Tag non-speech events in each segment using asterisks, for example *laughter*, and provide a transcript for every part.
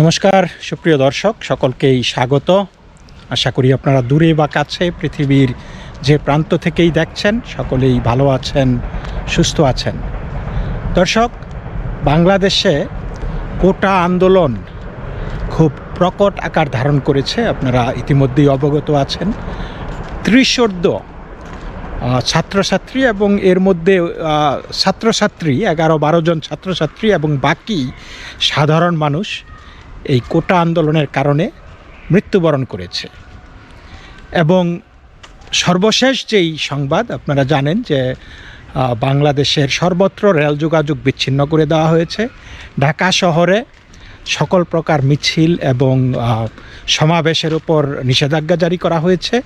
নমস্কার, সুপ্রিয় দর্শক, সকলকেই স্বাগত। আশা করি আপনারা দূরে বা কাছে পৃথিবীর যে প্রান্ত থেকেই দেখছেন, সকলেই ভালো আছেন, সুস্থ আছেন। দর্শক, বাংলাদেশে কোটা আন্দোলন খুব প্রকট আকার ধারণ করেছে, আপনারা ইতিমধ্যেই অবগত আছেন। ত্রিশোর্ধ ছাত্রছাত্রী এবং এর মধ্যে ছাত্রছাত্রী, এগারো বারো জন ছাত্রছাত্রী এবং বাকি সাধারণ মানুষ এই কোটা আন্দোলনের কারণে মৃত্যুবরণ করেছে। এবং সর্বশেষ যেই সংবাদ, আপনারা জানেন যে বাংলাদেশের সর্বত্র রেল যোগাযোগ বিচ্ছিন্ন করে দেওয়া হয়েছে। ঢাকা শহরে সকল প্রকার মিছিল এবং সমাবেশের উপর নিষেধাজ্ঞা জারি করা হয়েছে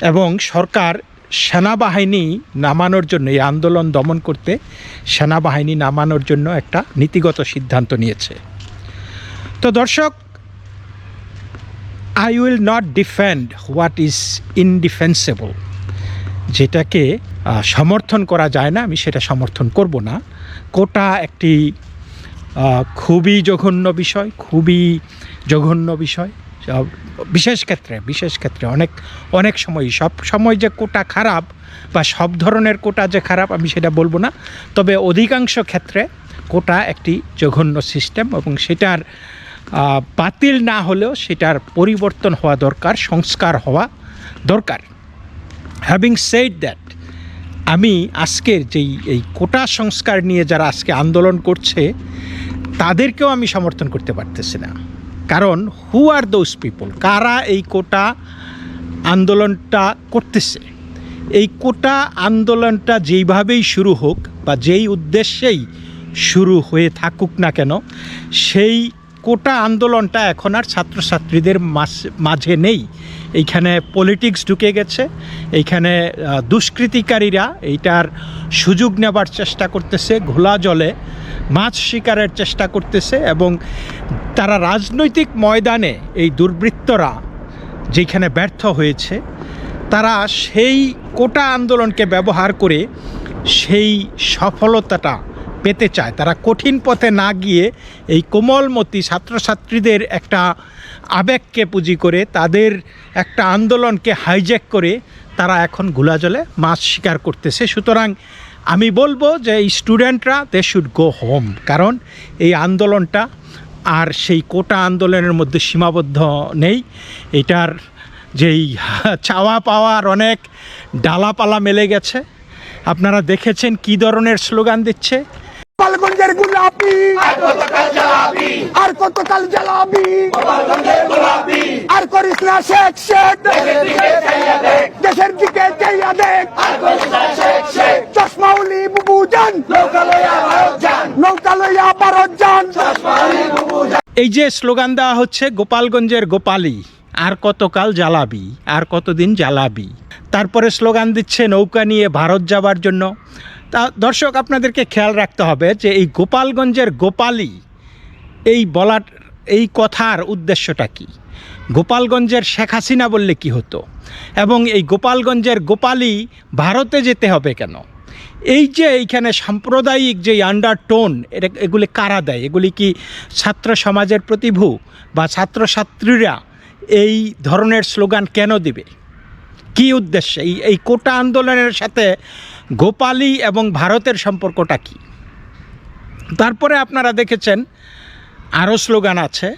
এবং সরকার সেনাবাহিনী নামানোর জন্য, এই আন্দোলন দমন করতে সেনাবাহিনী নামানোর জন্য একটা নীতিগত সিদ্ধান্ত নিয়েছে। তো দর্শক I will not defend what is indefensible যেটাকে সমর্থন করা যায় না, আমি সেটা সমর্থন করব না। কোটা একটি খুবই জঘন্য বিষয়, খুবই জঘন্য বিষয়। বিশেষ ক্ষেত্রে বিশেষ ক্ষেত্রে অনেক অনেক সময় সব সময় যে কোটা খারাপ বা সব ধরনের কোটা যে খারাপ, আমি সেটা বলব না। তবে অধিকাংশ ক্ষেত্রে কোটা একটি জঘন্য সিস্টেম এবং সেটার বাতিল না হলেও সেটার পরিবর্তন হওয়া দরকার, সংস্কার হওয়া দরকার। হ্যাভিং সেড দ্যাট আমি আজকের যেই, এই কোটা সংস্কার নিয়ে যারা আজকে আন্দোলন করছে, তাদেরকেও আমি সমর্থন করতে পারতেছি না। কারণ হু আর দোজ পিপল কারা এই কোটা আন্দোলনটা করতেছে? এই কোটা আন্দোলনটা যেইভাবেই শুরু হোক বা যেই উদ্দেশ্যেই শুরু হয়ে থাকুক না কেন, সেই কোটা আন্দোলনটা এখন আর ছাত্রছাত্রীদের মাঝে নেই। এইখানে পলিটিক্স ঢুকে গেছে। এইখানে দুষ্কৃতিকারীরা এইটার সুযোগ নেবার চেষ্টা করতেছে, ঘোলা জলে মাছ শিকারের চেষ্টা করতেছে এবং তারা রাজনৈতিক ময়দানে এই দুর্বৃত্তরা যেখানে ব্যর্থ হয়েছে, তারা সেই কোটা আন্দোলনকে ব্যবহার করে সেই সফলতাটা পেতে চায়। তারা কঠিন পথে না গিয়ে এই কোমলমতি ছাত্রছাত্রীদের একটা আবেগকে পুঁজি করে, তাদের একটা আন্দোলনকে হাইজ্যাক করে তারা এখন ঘোলাজলে মাছ শিকার করতেছে। সুতরাং আমি বলব যে এই স্টুডেন্টরা দে শুড গো হোম কারণ এই আন্দোলনটা আর সেই কোটা আন্দোলনের মধ্যে সীমাবদ্ধ নেই। এটার যেই চাওয়া পাওয়ার অনেক ডালাপালা মেলে গেছে। আপনারা দেখেছেন কি ধরনের স্লোগান দিচ্ছে। গোপালগঞ্জের গুলাপি। আর কতকাল জ্বালাবি? আর করিস না শেখ শেখ। দেশের দিকে চাইয়া দেখ। চশমাউলি বুবু যান। নৌকা লইয়া ভারত যান। এই যে স্লোগান দেওয়া হচ্ছে গোপালগঞ্জের গোপালি আর কতকাল জ্বালাবি আর কতদিন জ্বালাবি? তারপরে স্লোগান দিচ্ছে নৌকা নিয়ে ভারত যাবার জন্য। তা দর্শক, আপনাদেরকে খেয়াল রাখতে হবে যে এই গোপালগঞ্জের গোপালি, এই বলার, এই কথার উদ্দেশ্যটা কি? গোপালগঞ্জের শেখ হাসিনা বললে কি হতো? এবং এই গোপালগঞ্জের গোপালি ভারতে যেতে হবে কেন? এই যে এইখানে সাম্প্রদায়িক যে আন্ডারটোন এটা এগুলি কারা দেয়? এগুলি কি ছাত্র সমাজের প্রতিভু বা ছাত্রছাত্রীরা এই ধরনের স্লোগান কেন দিবে? কি উদ্দেশ্যে? এই এই কোটা আন্দোলনের সাথে গোপালী এবং ভারতের সম্পর্কটা কি? তারপরে আপনারা দেখেছেন আরও স্লোগান আছে।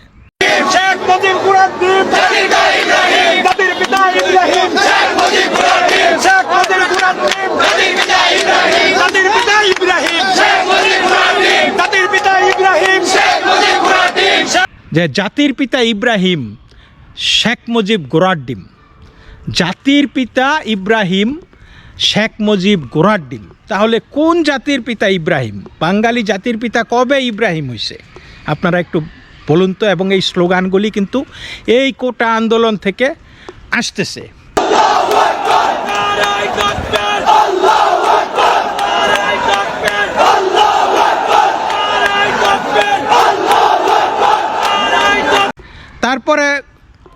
যে জাতির পিতা ইব্রাহিম শেখ মুজিব গোরাড্ডিম। জাতির পিতা ইব্রাহিম শেখ মুজিব গোরাড্ডিম তাহলে কোন জাতির পিতা ইব্রাহিম? বাঙালি জাতির পিতা কবে ইব্রাহিম হয়েছে আপনারা একটু বলুন তো, এবং এই স্লোগানগুলি কিন্তু এই কোটা আন্দোলন থেকে আসতেছে। তারপরে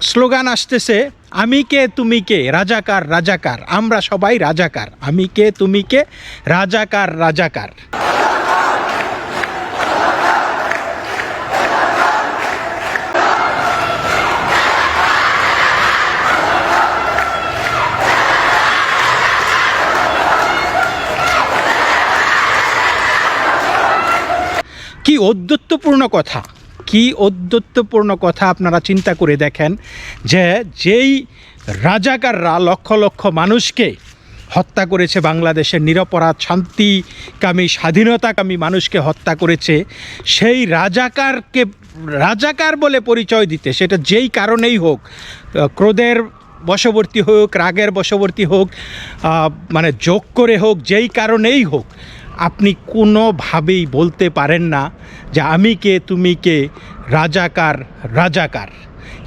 স্লোগান আসতেছে আমি কে, তুমি কে? রাজাকার রাজাকার। আমরা সবাই রাজাকার। আমি কে, তুমি কে? রাজাকার রাজাকার। কি অদ্যুতপূর্ণ কথা। কি ঔদ্ধত্যপূর্ণ কথা আপনারা চিন্তা করে দেখেন যে যেই রাজাকাররা লক্ষ লক্ষ মানুষকে হত্যা করেছে বাংলাদেশের নিরপরাধ, শান্তিকামী, স্বাধীনতাকামী মানুষকে হত্যা করেছে, সেই রাজাকারকে, রাজাকার বলে পরিচয় দিতে, সেটা যেই কারণেই হোক, ক্রোধের বশবর্তী হোক, রাগের বশবর্তী হোক মানে যোগ করে হোক, যেই কারণেই হোক আপনি কোনোভাবেই বলতে পারেন না যে আমি কে, তুমি কে, রাজাকার রাজাকার।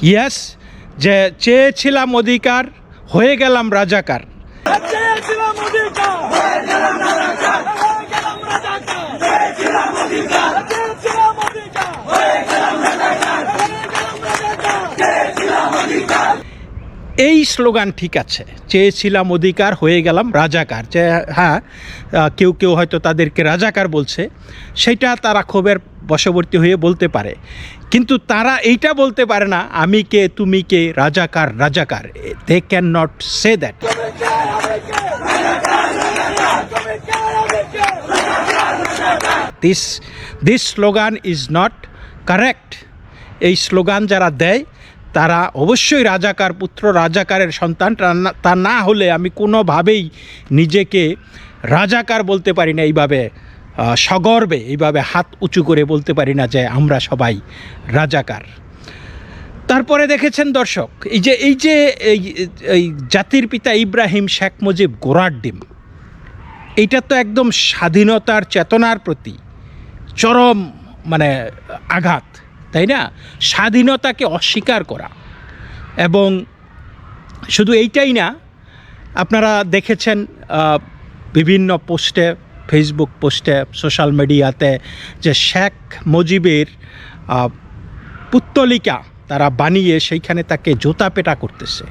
ইয়াস যে চেয়েছিলাম অধিকার, হয়ে গেলাম রাজাকার। এই স্লোগান ঠিক আছে। চেয়েছিলাম অধিকার, হয়ে গেলাম রাজাকার। যে হ্যাঁ কেউ কেউ হয়তো তাদেরকে রাজাকার বলছে, সেটা তারা ক্ষোভের বশবর্তী হয়ে বলতে পারে। কিন্তু তারা এইটা বলতে পারে না, আমি কে, তুমি কে, রাজাকার রাজাকার। They can not say that this this slogan is not correct এই স্লোগান যারা দেয় তারা অবশ্যই রাজাকার পুত্র, রাজাকারের সন্তান। তা না- হলে আমি কোনোভাবেই নিজেকে রাজাকার বলতে পারি না, এইভাবে সগর্বে, এইভাবে হাত উঁচু করে বলতে পারি না যে আমরা সবাই রাজাকার। তারপরে দেখেছেন দর্শক, এই যে এই যে এই জাতির পিতা ইব্রাহিম শেখ মুজিব গোড়ার ডিম, এইটা তো একদম স্বাধীনতার চেতনার প্রতি চরম মানে আঘাত। তাই না স্বাধীনতাকে অস্বীকার করা এবং শুধু এইটাই না আপনারা দেখেছেন বিভিন্ন পোস্টে ফেসবুক পোস্টে সোশ্যাল মিডিয়াতে যে শেখ মুজিবের পুত্তলিকা তারা বানিয়ে সেইখানে তাকে জুতা পেটা করতেছে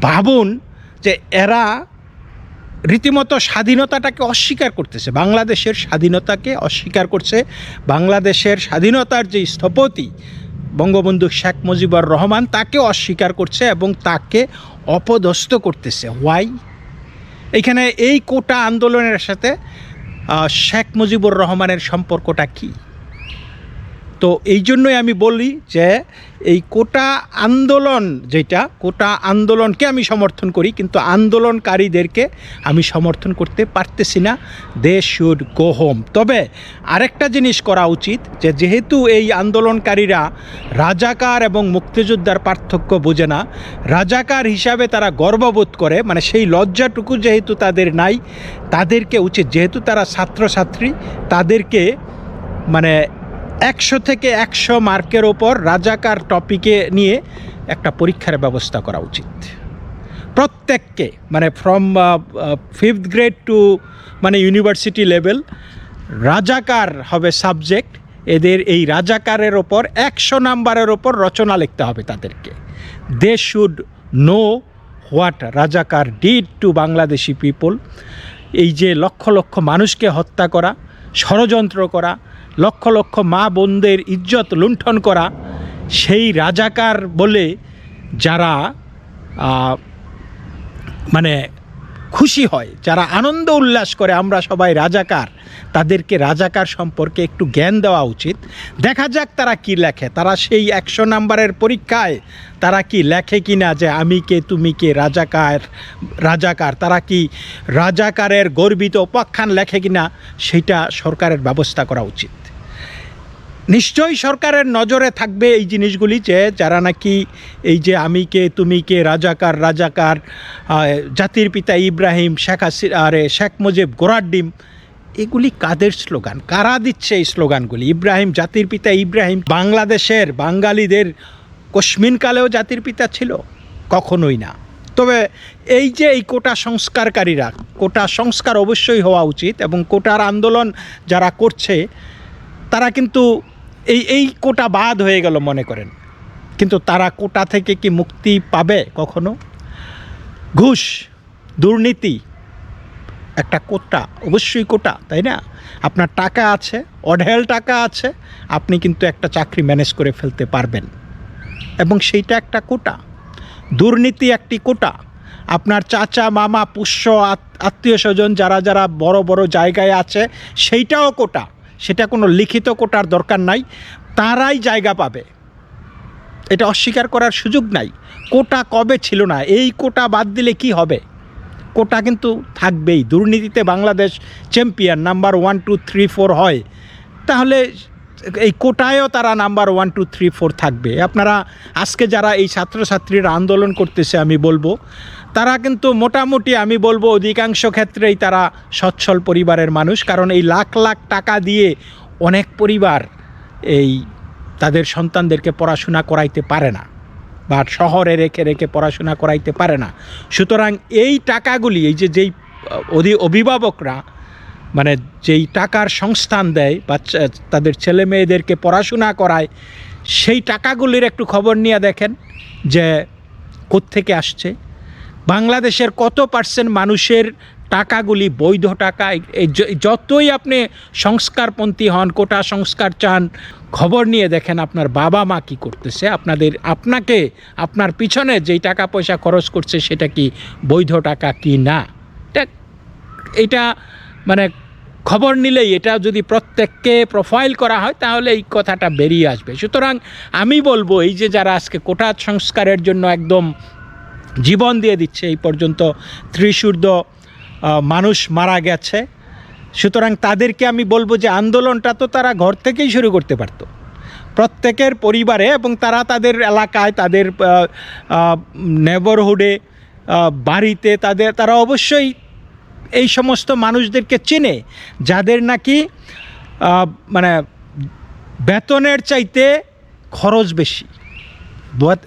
ভাবুন যে এরা রীতিমতো স্বাধীনতাটাকে অস্বীকার করতেছে, বাংলাদেশের স্বাধীনতাকে অস্বীকার করছে, বাংলাদেশের স্বাধীনতার যে স্থপতি বঙ্গবন্ধু শেখ মুজিবুর রহমান তাকে অস্বীকার করছে এবং তাকে অপদস্থ করতেছে। ওয়াই এখানে এই কোটা আন্দোলনের সাথে শেখ মুজিবুর রহমানের সম্পর্কটা কী? তো এই জন্যই আমি বলি যে এই কোটা আন্দোলন যেটা, কোটা আন্দোলনকে আমি সমর্থন করি, কিন্তু আন্দোলনকারীদেরকে আমি সমর্থন করতে পারতেছি না। দে শুড গো হোম তবে আরেকটা জিনিস করা উচিত যে, যেহেতু এই আন্দোলনকারীরা রাজাকার এবং মুক্তিযোদ্ধার পার্থক্য বোঝে না, রাজাকার হিসাবে তারা গর্ববোধ করে মানে সেই লজ্জাটুকু যেহেতু তাদের নাই, তাদেরকে উচিত, যেহেতু তারা ছাত্রছাত্রী, তাদেরকে মানে একশো থেকে একশো মার্কের ওপর রাজাকার টপিকে নিয়ে একটা পরীক্ষার ব্যবস্থা করা উচিত। প্রত্যেককে মানে ফ্রম ফিফথ গ্রেড টু মানে ইউনিভার্সিটি লেভেল রাজাকার হবে সাবজেক্ট এদের এই রাজাকারের ওপর একশো নাম্বারের ওপর রচনা লিখতে হবে তাদেরকে। দে শুড নো হোয়াট রাজাকার ডিড টু বাংলাদেশি পিপল এই যে লক্ষ লক্ষ মানুষকে হত্যা করা, ষড়যন্ত্র করা লক্ষ লক্ষ মা বোনদের ইজ্জত লুণ্ঠন করা সেই রাজাকার বলে যারা মানে খুশি হয়, যারা আনন্দ উল্লাস করে আমরা সবাই রাজাকার, তাদেরকে রাজাকার সম্পর্কে একটু জ্ঞান দেওয়া উচিত। দেখা যাক তারা কি লেখে, তারা সেই একশো নাম্বারের পরীক্ষায় তারা কি লেখে কি না যে আমি কে, তুমি কে, রাজাকার রাজাকার, তারা কি রাজাকারের গর্বিত উপাখ্যান লেখে কি না সেইটা সরকারের ব্যবস্থা করা উচিত। নিশ্চয়ই সরকারের নজরে থাকবে এই জিনিসগুলি যে যারা নাকি এই যে আমি কে, তুমি কে, রাজাকার রাজাকার জাতির পিতা ইব্রাহিম, শেখ হাসি, আরে, শেখ মুজিব গোড়ার ডিম, এগুলি কাদের স্লোগান? কারা দিচ্ছে এই স্লোগানগুলি? ইব্রাহিম জাতির পিতা ইব্রাহিম, বাংলাদেশের বাঙালিদের কশ্মিনকালেও জাতির পিতা ছিল? কখনোই না। তবে এই যে এই কোটা সংস্কারকারীরা, কোটা সংস্কার অবশ্যই হওয়া উচিত এবং কোটার আন্দোলন যারা করছে, তারা কিন্তু এই এই কোটা বাদ হয়ে গেল মনে করেন। কিন্তু তারা কোটা থেকে কি মুক্তি পাবে কখনো? ঘুষ, দুর্নীতি, একটা কোটা, অবশ্যই কোটা, তাই না? আপনার টাকা আছে, অঢেল টাকা আছে, আপনি কিন্তু একটা চাকরি ম্যানেজ করে ফেলতে পারবেন। এবং সেইটা একটা কোটা। দুর্নীতি একটি কোটা। আপনার চাচা, মামা, পুষ্য আত্মীয় স্বজন যারা যারা বড় বড় জায়গায় আছে, সেইটাও কোটা। সেটা কোনো লিখিত কোটার দরকার নাই, তারাই জায়গা পাবে। এটা অস্বীকার করার সুযোগ নাই। কোটা কবে ছিল না, এই কোটা বাদ দিলে কি হবে? কোটা কিন্তু থাকবেই। দুর্নীতিতে Bangladesh champion, number one, two, three, four হয়। তাহলে এই কোটায়ও তারা number one, two, three, four থাকবে। আপনারা, আজকে যারা এই ছাত্রছাত্রীরা আন্দোলন করতেছে, আমি বলব তারা কিন্তু মোটামুটি, আমি বলব, অধিকাংশ ক্ষেত্রেই তারা সচ্ছল পরিবারের মানুষ। কারণ এই লাখ লাখ টাকা দিয়ে অনেক পরিবার এই তাদের সন্তানদেরকে পড়াশোনা করাইতে পারে না বা শহরে রেখে রেখে পড়াশোনা করাইতে পারে না। সুতরাং এই টাকাগুলি, এই যে যেই, অধি, অভিভাবকরা মানে যেই টাকার সংস্থান দেয় বাচ্চা তাদের ছেলে মেয়েদেরকে পড়াশোনা করায়, সেই টাকাগুলির একটু খবর নিয়ে দেখেন যে কোত্থেকে আসছে। বাংলাদেশের কত পার্সেন্ট মানুষের টাকাগুলি বৈধ টাকা? যতই আপনি সংস্কারপন্থী হন, কোটা সংস্কার চান, খবর নিয়ে দেখেন আপনার বাবা মা কি করতেছে। আপনাদের, আপনাকে, আপনার পিছনে যেই টাকা পয়সা খরচ করছে, সেটা কি বৈধ টাকা কি না? এটা এটা মানে খবর নিলেই এটা যদি প্রত্যেককে প্রোফাইল করা হয়, তাহলে এই কথাটা বেরিয়ে আসবে। সুতরাং আমি বলব, এই যে যারা আজকে কোটা সংস্কারের জন্য একদম জীবন দিয়ে দিচ্ছে। এই পর্যন্ত ত্রিশূর্ধ মানুষ মারা গেছে। সুতরাং তাদেরকে আমি বলব যে আন্দোলনটা তো তারা ঘর থেকেই শুরু করতে পারতো। প্রত্যেকের পরিবারে এবং তারা তাদের এলাকায়, তাদের নেবরহুডে বাড়িতে তাদের, তারা অবশ্যই এই সমস্ত মানুষদেরকে চেনে, যাদের নাকি মানে বেতনের চাইতে খরচ বেশি।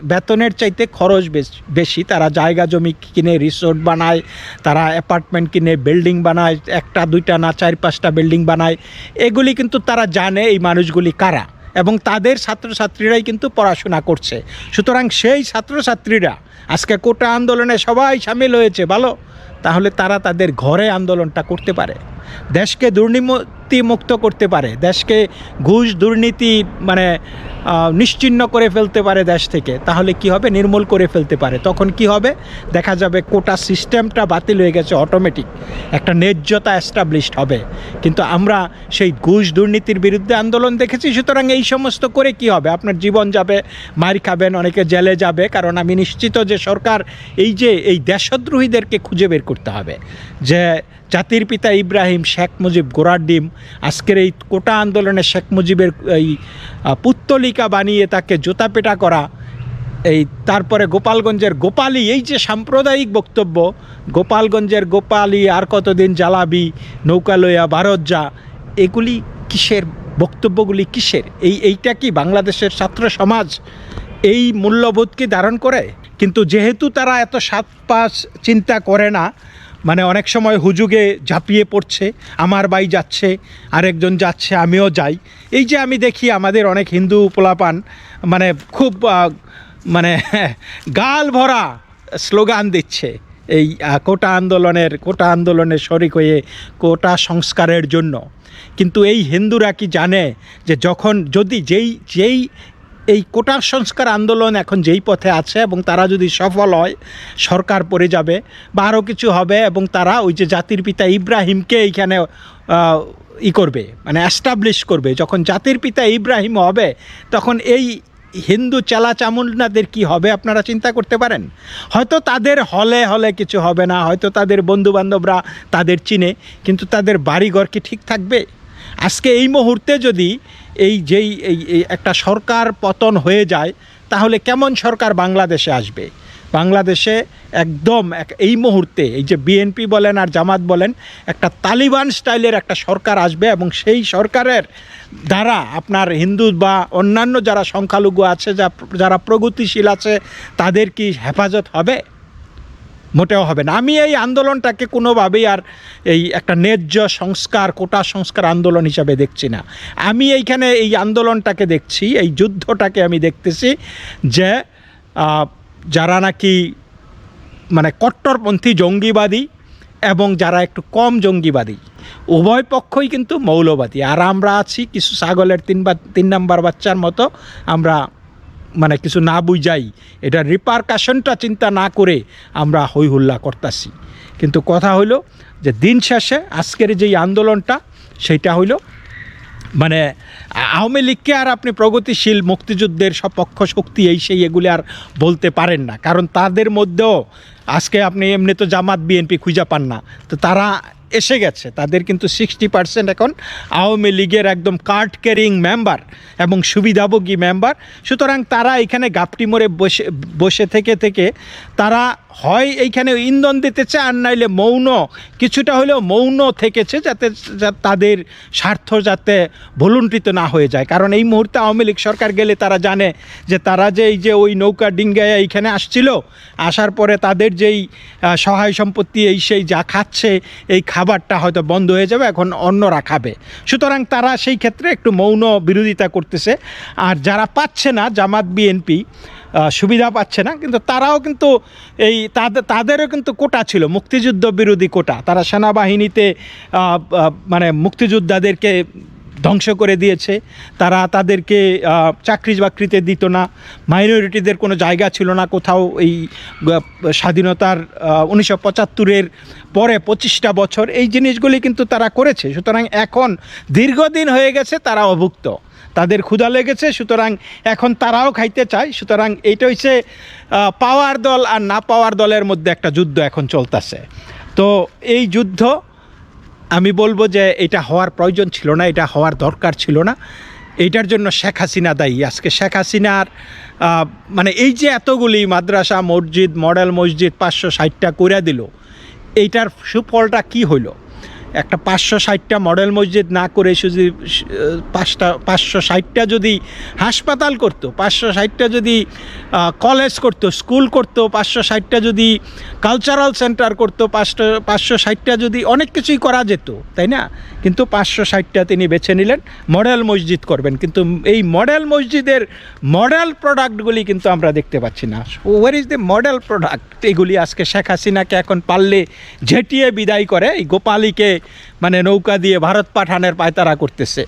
বেতনের চাইতে খরচ বেশ- তারা জায়গা জমি কিনে রিসোর্ট বানায়, তারা অ্যাপার্টমেন্ট কিনে বিল্ডিং বানায়, একটা, দুইটা না, চার, পাঁচটা বিল্ডিং বানায়। এগুলি কিন্তু তারা জানে এই মানুষগুলি কারা এবং তাদের ছাত্রছাত্রীরাই কিন্তু পড়াশোনা করছে। সুতরাং সেই ছাত্রছাত্রীরা, আজকে কোটা আন্দোলনে সবাই সামিল হয়েছে, ভালো? তাহলে তারা তাদের ঘরে আন্দোলনটা করতে পারে। দেশকে দুর্নীতি মুক্ত করতে পারে দেশকে ঘুষ দুর্নীতি মানে আহ, নিশ্চিহ্ন করে ফেলতে পারে দেশ থেকে তাহলে কি হবে? নির্মূল করে ফেলতে পারে। তখন কি হবে? দেখা যাবে কোটা সিস্টেমটা বাতিল হয়ে গেছে অটোমেটিক একটা ন্যায্যতা এস্টাবলিশড হবে। কিন্তু আমরা সেই ঘুষ দুর্নীতির বিরুদ্ধে আন্দোলন দেখেছি সুতরাং এই সমস্ত করে কি হবে? আপনার জীবন যাবে মার খাবেন অনেকে জেলে যাবে কারণ আমি নিশ্চিত যে সরকার এই যে এই দেশদ্রোহীদেরকে খুঁজে বের করতে হবে। যে জাতির পিতা ইব্রাহিম শেখ মুজিব গোরার ডিম আজকের এই কোটা আন্দোলনে শেখ মুজিবের, এই পুত্তলিকা বানিয়ে তাকে জুতা পেটা করা, এই, তারপরে গোপালগঞ্জের গোপালী, এই যে সাম্প্রদায়িক বক্তব্য, গোপালগঞ্জের গোপালী, আর কতদিন জ্বালাবি, নৌকা লইয়া ভারত যা, এগুলি কিসের, বক্তব্যগুলি কিসের? এই, এইটা কি বাংলাদেশের ছাত্র সমাজ এই মূল্যবোধকে ধারণ করে? কিন্তু যেহেতু তারা এত সাত পাঁচ চিন্তা করে না মানে অনেক সময় হুজুগে ঝাঁপিয়ে পড়ছে, আমার বাই যাচ্ছে, আরেকজন যাচ্ছে, আমিও যাই। এই যে আমি দেখি আমাদের অনেক হিন্দু পোলাপান মানে খুব মানে *laughs* গাল ভরা স্লোগান দিচ্ছে এই কোটা আন্দোলনের কোটা আন্দোলনের শরিক হয়ে কোটা সংস্কারের জন্য। কিন্তু এই হিন্দুরা কি জানে যে যখন যদি যেই যেই এই কোটা সংস্কার আন্দোলন এখন যেই পথে আছে এবং তারা যদি সফল হয়, সরকার পড়ে যাবে বা আরও কিছু হবে এবং তারা ওই যে জাতির পিতা ইব্রাহিমকে এইখানে ই করবে মানে অ্যাস্টাবলিশ করবে। যখন জাতির পিতা ইব্রাহিম হবে, তখন এই হিন্দু চেলা চামুন্ডাদের কি হবে আপনারা চিন্তা করতে পারেন? হয়তো তাদের হলে হলে কিছু হবে না, হয়তো তাদের বন্ধু বান্ধবরা তাদের চিনে, কিন্তু তাদের বাড়িঘর কি ঠিক থাকবে? আজকে এই মুহূর্তে যদি এই যেই, এই একটা সরকার পতন হয়ে যায়, তাহলে কেমন সরকার বাংলাদেশে আসবে? বাংলাদেশে একদম এক, এই মুহূর্তে, এই যে বিএনপি বলেন আর জামাত বলেন, একটা তালিবান স্টাইলের একটা সরকার আসবে এবং সেই সরকারের দ্বারা আপনার হিন্দু বা অন্যান্য যারা সংখ্যালঘু আছে যা যারা প্রগতিশীল আছে, তাদের কি হেফাজত হবে? মোটেও হবে না। আমি এই আন্দোলনটাকে কোনোভাবেই আর এই একটা ন্যায্য সংস্কার, কোটা সংস্কার আন্দোলন হিসাবে দেখছি না। আমি এইখানে এই আন্দোলনটাকে দেখছি, এই যুদ্ধটাকে আমি দেখতেছি যে যারা নাকি মানে কট্টরপন্থী জঙ্গিবাদী এবং যারা একটু কম জঙ্গিবাদী, উভয় পক্ষই কিন্তু মৌলবাদী। আর আমরা আছি কিছু ছাগলের তিন বা, তিন নাম্বার বাচ্চার মতো, আমরা মানে কিছু না বুঝাই, এটা রিপারকাশনটা চিন্তা না করে আমরা হই হুল্লা করতেছি। কিন্তু কথা হইল যে দিন শেষে আজকের যেই আন্দোলনটা, সেইটা হইল মানে আওয়ামী লীগকে আর আপনি প্রগতিশীল মুক্তিযুদ্ধের সপক্ষ শক্তি এই সেই এগুলি আর বলতে পারেন না। কারণ তাদের মধ্যেও আজকে আপনি এমনি তো জামাত, বিএনপি খুঁজে পান না। তো তারা এসে গেছে। তাদের কিন্তু সিক্সটি পার্সেন্ট এখন আওয়ামী লীগের একদম কার্ড ক্যারিং মেম্বার এবং সুবিধাভোগী মেম্বার সুতরাং তারা এখানে গাপটি মোড়ে বসে বসে থেকে থেকে তারা হয় এইখানে ইন্ধন দিতেছে আর নাইলে মৌন, কিছুটা হলেও মৌন থেকেছে যাতে তাদের স্বার্থ যাতে ভুলুণ্ঠিত না হয়ে যায়। কারণ এই মুহূর্তে আওয়ামী লীগ সরকার গেলে তারা জানে যে তারা যে এই যে ওই নৌকা ডিঙ্গায় এইখানে আসছিল, আসার পরে তাদের যেই সহায় সম্পত্তি, এই সেই যা খাচ্ছে, এই খাবারটা হয়তো বন্ধ হয়ে যাবে, এখন অন্যরা খাবে। সুতরাং তারা সেই ক্ষেত্রে একটু মৌন বিরোধিতা করতেছে। আর যারা পাচ্ছে না, জামাত, বিএনপি সুবিধা পাচ্ছে না, কিন্তু তারাও কিন্তু এই তাদের তাদেরও কিন্তু কোটা ছিল, মুক্তিযুদ্ধ বিরোধী কোটা। তারা সেনাবাহিনীতে মানে মুক্তিযোদ্ধাদেরকে ধ্বংস করে দিয়েছে। তারা তাদেরকে চাকরি বাকরিতে দিত না, মাইনরিটিদের কোনো জায়গা ছিল না কোথাও এই স্বাধীনতার উনিশশো পঁচাত্তরের পরে পঁচিশটা বছর। এই জিনিসগুলি কিন্তু তারা করেছে। সুতরাং এখন দীর্ঘদিন হয়ে গেছে তারা অভুক্ত। তাদের ক্ষুধা লেগেছে, সুতরাং এখন তারাও খাইতে চায়। সুতরাং এইটা হচ্ছে পাওয়ার দল আর না পাওয়ার দলের মধ্যে একটা যুদ্ধ এখন চলতেছে। তো এই যুদ্ধ, আমি বলব যে এটা হওয়ার প্রয়োজন ছিল না, এটা হওয়ার দরকার ছিল না। এইটার জন্য শেখ হাসিনা দায়ী। আজকে শেখ হাসিনার মানে এই যে এতগুলি মাদ্রাসা, মসজিদ, মডেল মসজিদ পাঁচশো ষাটটা করে দিল, এইটার সুফলটা কি হইল? একটা পাঁচশো ষাটটা মডেল মসজিদ না করে আহ, পাঁচটা পাঁচশো ষাটটা যদি হাসপাতাল করতো পাঁচশো ষাটটা যদি কলেজ করতো স্কুল করতো পাঁচশো ষাটটা যদি কালচারাল সেন্টার করতো পাঁচশো পাঁচশো ষাটটা যদি অনেক কিছুই করা যেত তাই না? কিন্তু পাঁচশো ষাটটা তিনি বেছে নিলেন মডেল মসজিদ করবেন। কিন্তু এই মডেল মসজিদের মডেল প্রোডাক্টগুলি কিন্তু আমরা দেখতে পাচ্ছি না। War is the model product এগুলি আজকে শেখ হাসিনাকে এখন পারলে ঝেঁটিয়ে বিদায় করে এই গোপালীকে মানে নৌকা দিয়ে ভারত পাঠানের পায়তারা করতেছে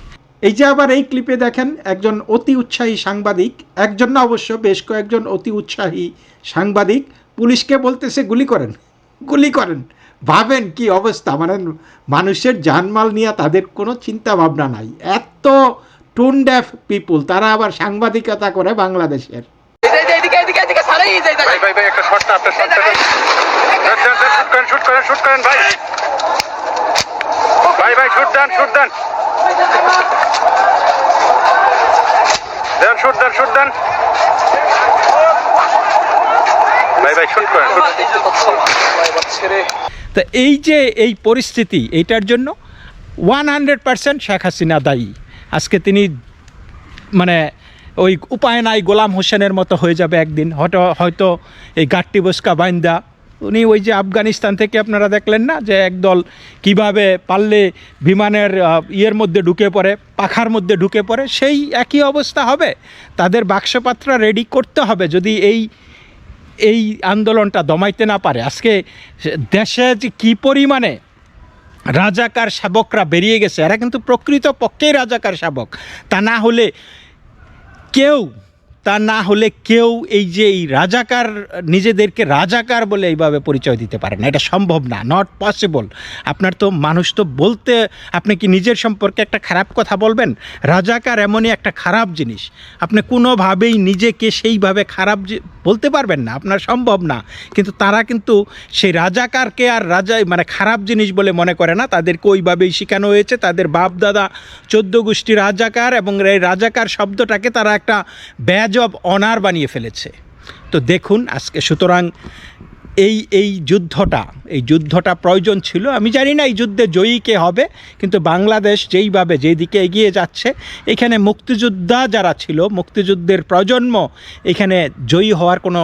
এই যে আবার এই ক্লিপে দেখেন একজন অতি উৎসাহী সাংবাদিক একজন না অবশ্য বেশ কয়েকজন অতি উৎসাহী সাংবাদিক পুলিশকে বলতেছে গুলি করেন গুলি করেন ভাবেন কি অবস্থা মানে মানুষের জানমাল নিয়ে তাদের কোনো চিন্তা ভাবনা নাই এত টুন ড্যাফ পিপুল তারা আবার সাংবাদিকতা করে বাংলাদেশের ভাই ভাই ভাই একটা শর্ট না আপনার শর্ট করেন শুট করেন শুট করেন ভাই ভাই ভাই শুট দেন শুট দেন। দেন শুট দেন শুট দেন। ভাই ভাই শুট করেন তো এই যে এই পরিস্থিতি, এইটার জন্য one hundred percent Sheikh Hasina দায়ী। আজকে তিনি মানে ওই উপায় নাই গোলাম হোসেনের মতো হয়ে যাবে একদিন। হয়তো হয়তো এই গাট্টি বসকা বাইন্দা উনি ওই যে আফগানিস্তান থেকে আপনারা দেখলেন না যে একদল কীভাবে পারলে বিমানের ইয়ের মধ্যে ঢুকে পড়ে, পাখার মধ্যে ঢুকে পড়ে, সেই একই অবস্থা হবে। তাদের বাক্সপাত্র রেডি করতে হবে যদি এই এই আন্দোলনটা দমাইতে না পারে। আজকে দেশে যে কী পরিমাণে রাজাকার শাবকরা বেরিয়ে গেছে, এরা কিন্তু প্রকৃত পক্ষেই রাজাকার শাবক। তা না হলে কেউ তা না হলে কেউ এই যে এই রাজাকার, নিজেদেরকে রাজাকার বলে এইভাবে পরিচয় দিতে পারে না। এটা সম্ভব না নট পসিবল আপনার তো, মানুষ তো বলতে, আপনি কি নিজের সম্পর্কে একটা খারাপ কথা বলবেন? রাজাকার এমনই একটা খারাপ জিনিস। আপনি কোনোভাবেই নিজেকে সেইভাবে খারাপ বলতে পারবেন না, আপনার সম্ভব না। কিন্তু তারা কিন্তু সেই রাজাকারকে আর রাজা মানে খারাপ জিনিস বলে মনে করে না। তাদেরকে ওইভাবেই শেখানো হয়েছে। তাদের বাপ দাদা চোদ্দ গোষ্ঠী রাজাকার এবং এই রাজাকার শব্দটাকে তারা একটা ব্যাজ অব অনার বানিয়ে ফেলেছে। তো দেখুন আজকে সুতরাং এই এই যুদ্ধটা এই যুদ্ধটা প্রয়োজন ছিল। আমি জানি না এই যুদ্ধে জয়ী কে হবে, কিন্তু বাংলাদেশ যেইভাবে যেদিকে এগিয়ে যাচ্ছে, এখানে মুক্তিযোদ্ধা যারা ছিল, মুক্তিযুদ্ধের প্রজন্ম এখানে জয়ী হওয়ার কোনো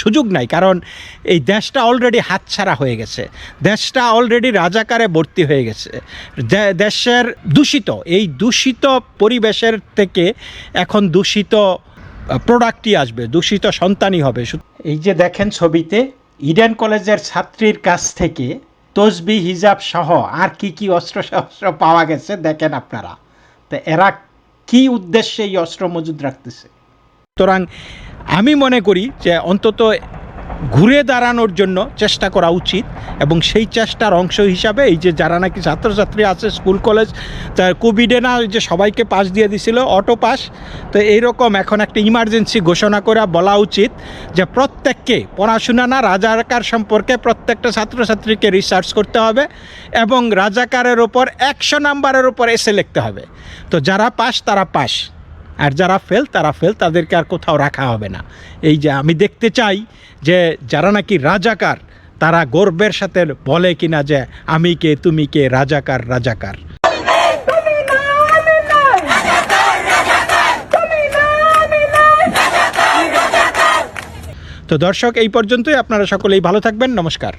সুযোগ নাই। কারণ এই দেশটা অলরেডি হাতছাড়া হয়ে গেছে। দেশটা অলরেডি রাজাকারে ভর্তি হয়ে গেছে। দেশের দূষিত, এই দূষিত পরিবেশের থেকে এখন দূষিত প্রোডাক্টই আসবে দূষিত সন্তানই হবে। এই যে দেখেন ছবিতে ইডেন কলেজের ছাত্রীর কাছ থেকে তসবি হিজাব সহ আর কি কি অস্ত্র শস্ত্র পাওয়া গেছে দেখেন আপনারা। তো এরা কি উদ্দেশ্যে এই অস্ত্র মজুদ রাখতেছে? সুতরাং আমি মনে করি যে অন্তত ঘুরে দাঁড়ানোর জন্য চেষ্টা করা উচিত এবং সেই চেষ্টার অংশ হিসাবে এই যে যারা নাকি ছাত্রছাত্রী আছে, স্কুল, কলেজ তার কোভিডে না যে সবাইকে পাস দিয়ে দিছিল অটো পাস তো এইরকম এখন একটা ইমার্জেন্সি ঘোষণা করে বলা উচিত যে প্রত্যেককে পড়াশোনা না, রাজাকার সম্পর্কে প্রত্যেকটা ছাত্রছাত্রীকে রিসার্চ করতে হবে এবং রাজাকারের ওপর একশো নাম্বারের ওপর এসে লিখতে হবে। তো যারা পাস তারা পাস আর যারা ফেল, তারা ফেল, তাদেরকে আর কোথাও রাখা হবে না। এই যে আমি দেখতে চাই যে যারা নাকি রাজাকার, তারা গর্বের সাথে বলে কিনা যে আমি কে, তুমি কে, রাজাকার রাজাকার। তো দর্শক, এই পর্যন্তই। আপনারা সকলেই ভালো থাকবেন। নমস্কার।